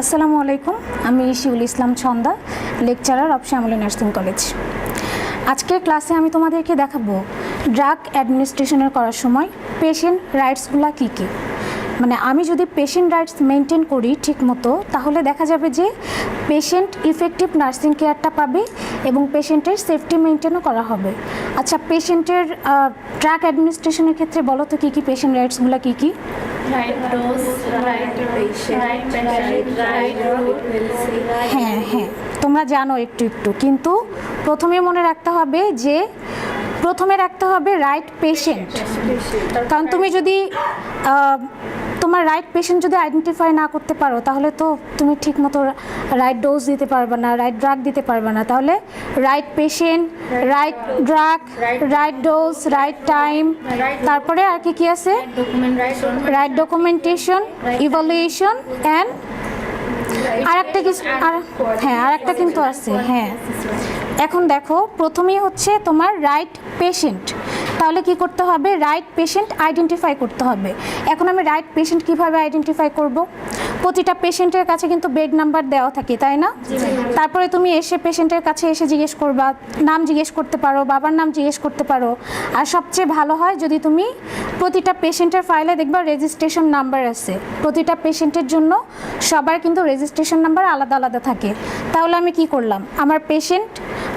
আসসালামু আলাইকুম, আমি Shiul Islam Chhanda, lecturer of Shyamoli nursing college. আজকের ক্লাসে আমি তোমাদেরকে দেখাবো ড্রাগ অ্যাডমিনিস্ট্রেশনের করার সময় পেশেন্ট রাইটসগুলো কী কী। মানে আমি যদি পেশেন্ট রাইটস মেনটেন করি ঠিক মতো, তাহলে দেখা যাবে যে পেশেন্ট ইফেক্টিভ নার্সিং কেয়ারটা পাবে এবং পেশেন্টের সেফটি মেনটেনও করা হবে। আচ্ছা পেশেন্টের ড্রাগ অ্যাডমিনিস্ট্রেশনের ক্ষেত্রে বলো তো কী কী পেশেন্ট রাইটসগুলো কী কী? Right dose, right patient, right patient, right route, হ্যাঁ হ্যাঁ তোমরা জানো একটু একটু। কিন্তু প্রথমে মনে রাখতে হবে যে প্রথমে রাখতে হবে রাইট পেশেন্ট কারণ তুমি যদি তোমার রাইট পেশেন্ট যদি আইডেন্টিফাই না করতে পারো, তাহলে তো তুমি ঠিক মতো রাইট ডোজ দিতে পারবে না রাইট ড্রাগ দিতে পারবে না। তাহলে right patient right drug right dose right time তারপরে আর কি কি আছে? রাইট ডকুমেন্টেশন ইভালুয়েশন অ্যান্ড আর একটা কিছু আর হ্যাঁ আর একটা কিন্তু আছে হ্যাঁ। এখন দেখো, প্রথমেই হচ্ছে তোমার রাইট পেশেন্ট তাহলে কি করতে হবে? রাইট পেশেন্ট আইডেন্টিফাই করতে হবে। এখন আমি রাইট পেশেন্ট কীভাবে আইডেন্টিফাই করব? প্রতিটা পেশেন্টের কাছে কিন্তু বেড নাম্বার দেওয়া থাকে তাই না? তারপরে তুমি এসে পেশেন্টের কাছে এসে জিজ্ঞেস করবা নাম জিজ্ঞেস করতে পারো বাবার নাম জিজ্ঞেস করতে পারো। আর সবচেয়ে ভালো হয় যদি তুমি প্রতিটা পেশেন্টের ফাইলে দেখবা রেজিস্ট্রেশন নাম্বার আছে। প্রতিটা পেশেন্টের জন্য সবার কিন্তু রেজিস্ট্রেশন নাম্বার আলাদা আলাদা থাকে। তাহলে আমি কি করলাম? আমার পেশেন্ট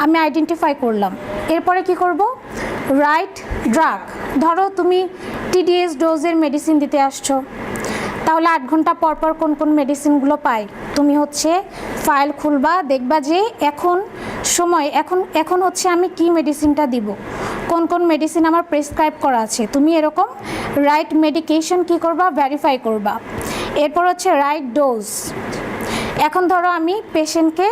আমি আইডেন্টিফাই করলাম। এরপরে কি করব? রাইট ড্রাগ ধরো তুমি টিডিএস ডোজের মেডিসিন দিতে আসছো। তাহলে আট ঘণ্টা পর পর কোন কোন মেডিসিনগুলো পাই? তুমি হচ্ছে ফাইল খুলবা, দেখবা যে এখন সময়, এখন এখন হচ্ছে আমি কি মেডিসিনটা দিব? কোন কোন মেডিসিন আমার প্রেসক্রাইব করা আছে? তুমি এরকম রাইট মেডিকেশন কি করবা? ভেরিফাই করবা। এরপর হচ্ছে রাইট ডোজ এখন ধরো আমি পেশেন্টকে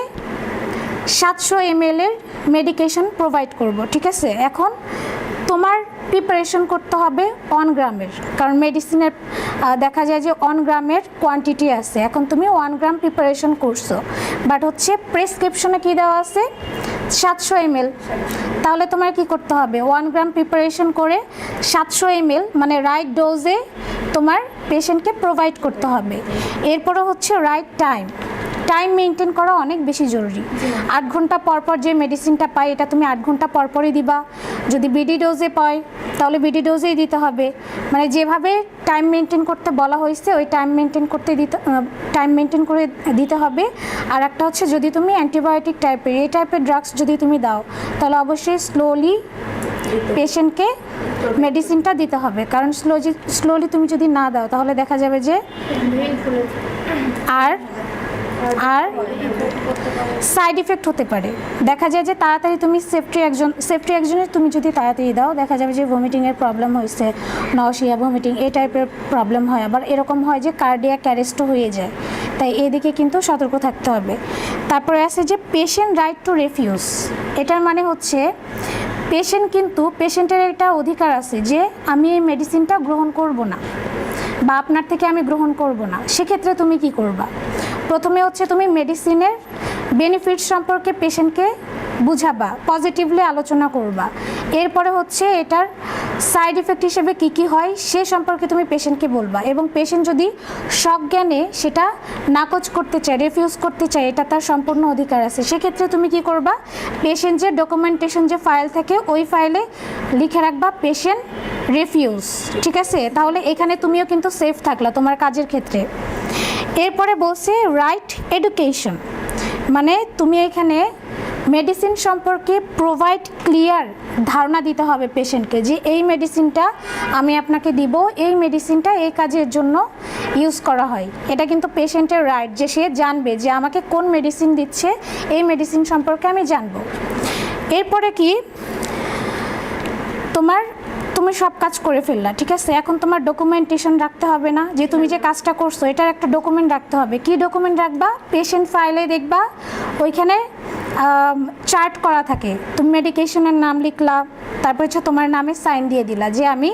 সাতশো এম এর মেডিকেশন প্রোভাইড করব, ঠিক আছে? এখন তোমার প্রিপারেশন করতে হবে ওয়ান গ্রামের, কারণ মেডিসিনের দেখা যায় যে ওয়ান গ্রামের কোয়ান্টিটি আছে। এখন তুমি ওয়ান গ্রাম প্রিপারেশন করছ বাট হচ্ছে প্রেসক্রিপশনে কী দেওয়া আছে? সাতশো এম তাহলে তোমার কি করতে হবে? ওয়ান গ্রাম প্রিপারেশন করে সাতশো এম মানে রাইট ডোজে তোমার পেশেন্টকে প্রোভাইড করতে হবে। এরপরে হচ্ছে রাইট টাইম টাইম মেনটেন করা অনেক বেশি জরুরি। আট ঘণ্টা পর পর যে মেডিসিনটা পাই এটা তুমি আট ঘণ্টা পরপরই দিবা। যদি বিডি ডোজে পাই তাহলে বিডি ডোজেই দিতে হবে। মানে যেভাবে টাইম মেনটেন করতে বলা হয়েছে ওই টাইম মেনটেন করতে দিতে টাইম মেনটেন করে দিতে হবে। আর একটা হচ্ছে যদি তুমি অ্যান্টিবায়োটিক টাইপের এই টাইপের ড্রাগস যদি তুমি দাও তাহলে অবশ্যই স্লোলি পেশেন্টকে মেডিসিনটা দিতে হবে। কারণ স্লোজি স্লোলি তুমি যদি না দাও তাহলে দেখা যাবে যে আর আর সাইড ইফেক্ট হতে পারে। দেখা যায় যে তাড়াতাড়ি তুমি সেফটি একজন সেফটি একজনের তুমি যদি তাড়াতাড়ি দাও, দেখা যাবে যে ভমিটিংয়ের প্রবলেম হয়েছে নশিয়া ভমিটিং এই টাইপের প্রবলেম হয়। আবার এরকম হয় যে কার্ডিয়াক অ্যারেস্টও হয়ে যায়। তাই এদিকে কিন্তু সতর্ক থাকতে হবে। তারপরে আছে যে পেশেন্ট রাইট টু রেফিউজ এটার মানে হচ্ছে পেশেন্ট কিন্তু পেশেন্টের একটা অধিকার আছে যে আমি এই মেডিসিনটা গ্রহণ করব না বা আপনার থেকে আমি গ্রহণ করব না। সেক্ষেত্রে তুমি কি করবা? প্রথমে হচ্ছে তুমি মেডিসিনের বেনিফিট সম্পর্কে পেশেন্টকে বুঝাবা পজিটিভলি আলোচনা করবা। এরপরে হচ্ছে এটার সাইড এফেক্ট হিসেবে কি কি হয়, সে সম্পর্কে তুমি পেশেন্টকে বলবা এবং পেশেন্ট যদি সজ্ঞানে সেটা নাকচ করতে চায় রেফিউজ করতে চায়, এটা তার সম্পূর্ণ অধিকার আছে। সেক্ষেত্রে তুমি কি করবা পেশেন্ট যে ডকুমেন্টেশন যে ফাইল থাকে, ওই ফাইলে লিখে রাখবা পেশেন্ট রেফিউজ ঠিক আছে? তাহলে এখানে তুমিও কিন্তু সেফ থাকলা তোমার কাজের ক্ষেত্রে। এরপরে বলছে রাইট এডুকেশন মানে তুমি এখানে মেডিসিন সম্পর্কে প্রোভাইড ক্লিয়ার ধারণা দিতে হবে পেশেন্টকে যে এই মেডিসিনটা আমি আপনাকে দিব, এই মেডিসিনটা এই কাজের জন্য ইউজ করা হয়। এটা কিন্তু পেশেন্টের রাইট যে সে জানবে যে আমাকে কোন মেডিসিন দিচ্ছে, এই মেডিসিন সম্পর্কে আমি জানব। এরপরে কি? তোমার তুমি সব কাজ করে ফেললা, ঠিক আছে? এখন তোমার ডকুমেন্টেশন রাখতে হবে না, যে তুমি যে কাজটা করছ, এটার একটা ডকুমেন্ট রাখতে হবে। কি ডকুমেন্ট রাখবা? পেশেন্ট ফাইলে দেখবা, ওইখানে চার্ট করা থাকে। তুমি মেডিকেশনের নাম লিখলা, তারপর হচ্ছে তোমার নামে সাইন দিয়ে দিলা যে আমি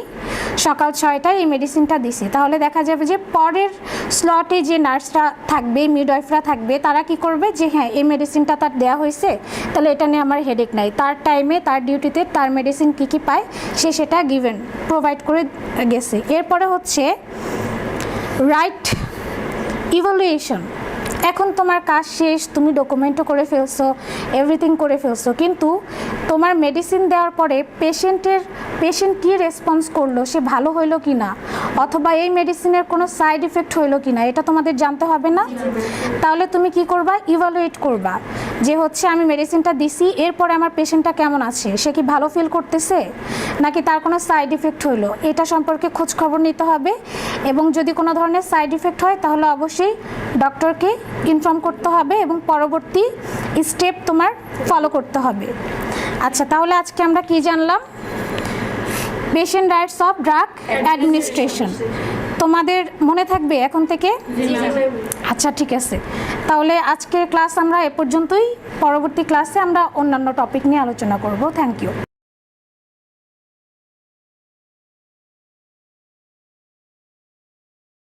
সকাল ছয়টায় এই মেডিসিনটা দিছি। তাহলে দেখা যাবে যে পরের স্লটে যে নার্সরা থাকবে মিডওয়াইফরা থাকবে, তারা কি করবে যে হ্যাঁ এই মেডিসিনটা তার দেওয়া হয়েছে, তাহলে এটা নিয়ে আমার হেডেক নাই। তার টাইমে তার ডিউটিতে তার মেডিসিন কী কী পায়, সে সেটা গিভেন প্রোভাইড করে গেছে। এরপরে হচ্ছে রাইট ইভালুয়েশন এখন তোমার কাজ শেষ তুমি ডকুমেন্টও করে ফেলছো এভরিথিং করে ফেলছো কিন্তু তোমার মেডিসিন দেওয়ার পরে পেশেন্টের পেশেন্ট কী রেসপন্স করল? সে ভালো হইল কি না অথবা এই মেডিসিনের কোনো সাইড ইফেক্ট হইল কি না এটা তোমাদের জানতে হবে না? তাহলে তুমি কি করবা? ইভালুয়েট করবা। যে হচ্ছে আমি মেডিসিনটা দিছি, এরপরে আমার পেশেন্টটা কেমন আছে? সে কি ভালো ফিল করতেছে? নাকি তার কোনো সাইড ইফেক্ট হইল? এটা সম্পর্কে খোঁজ খবর নিতে হবে। এবং যদি কোনো ধরনের সাইড ইফেক্ট হয়, তাহলে অবশ্যই ডক্টরকে ইনফর্ম করতে হবে এবং পরবর্তী স্টেপ তোমার ফলো করতে হবে। আচ্ছা তাহলে আজকে আমরা কি জানলাম? Patient rights of drug administration তোমাদের মনে থাকবে এখন থেকে? আচ্ছা ঠিক আছে। তাহলে আজকের ক্লাস আমরা এ পর্যন্তই। পরবর্তী ক্লাসে আমরা অন্যান্য টপিক নিয়ে আলোচনা করব। Thank you